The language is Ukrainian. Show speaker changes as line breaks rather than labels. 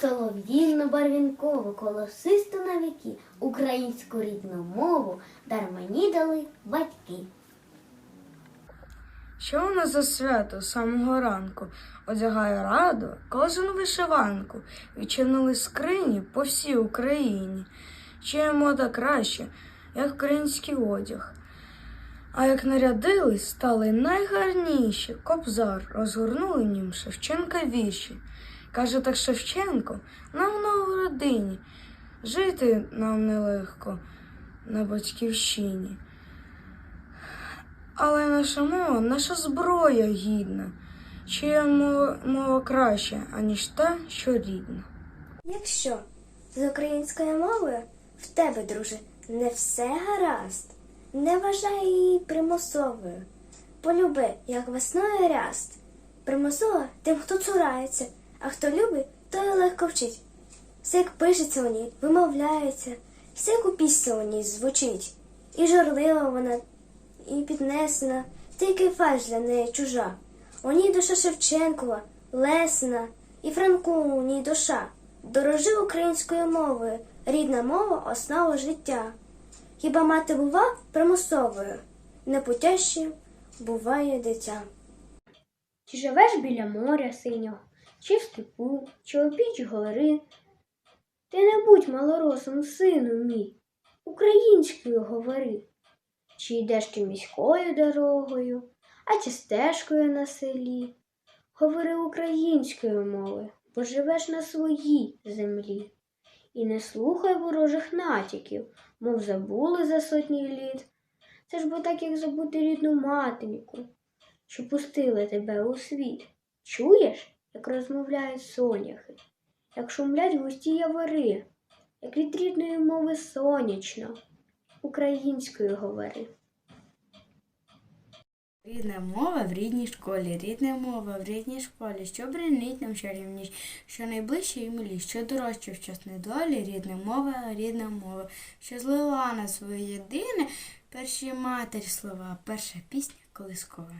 солов'їнно барвінково, колосисто на віки, українську рідну мову дар дали батьки.
Що у нас за свято самого ранку? Одягає раду кожен вишиванку, відчинили скрині по всій Україні. Чия мода краще, як український одяг. А як нарядились, стали найгарніші. Кобзар розгорнули нім Шевченка віші. Каже так Шевченко, нам в родині. Жити нам нелегко на батьківщині. Але наша мова, наша зброя гідна, чия мова, мова краща, аніж та, що рідна.
Якщо з українською мовою в тебе, друже, не все гаразд, не вважай її примусовою. Полюби, як весною ряст. Примусова тим, хто цурається, а хто любить, той легко вчить. Все як пишеться у ній, вимовляється, все як у пісні у ній звучить. І журлива вона, і піднесена, тільки фальш для неї чужа. У ній душа Шевченкова, Лесина, і Франку у ній душа. Дорожи українською мовою, рідна мова основа життя. Хіба мати бува примусовою, непутящим буває дитя.
Чи живеш біля моря синього, чи в степу, чи опіч гори? Ти не будь малоросом, сину мій, українською говори. Чи йдеш ти міською дорогою, а чи стежкою на селі? Говори українською мовою, бо живеш на своїй землі. І не слухай ворожих натяків, мов забули за сотні літ. Це ж бо так, як забути рідну матінку, що пустили тебе у світ. Чуєш, як розмовляють соняхи, як шумлять густі явори, як від рідної мови сонячно, українською говори.
Рідна мова в рідній школі, рідна мова в рідній школі, що бринить нам чарівніш, що найближче і милі, що дорожче в час недолі, рідна мова, рідна мова, що злила на своє єдине перші матері слова, перша пісня колискова.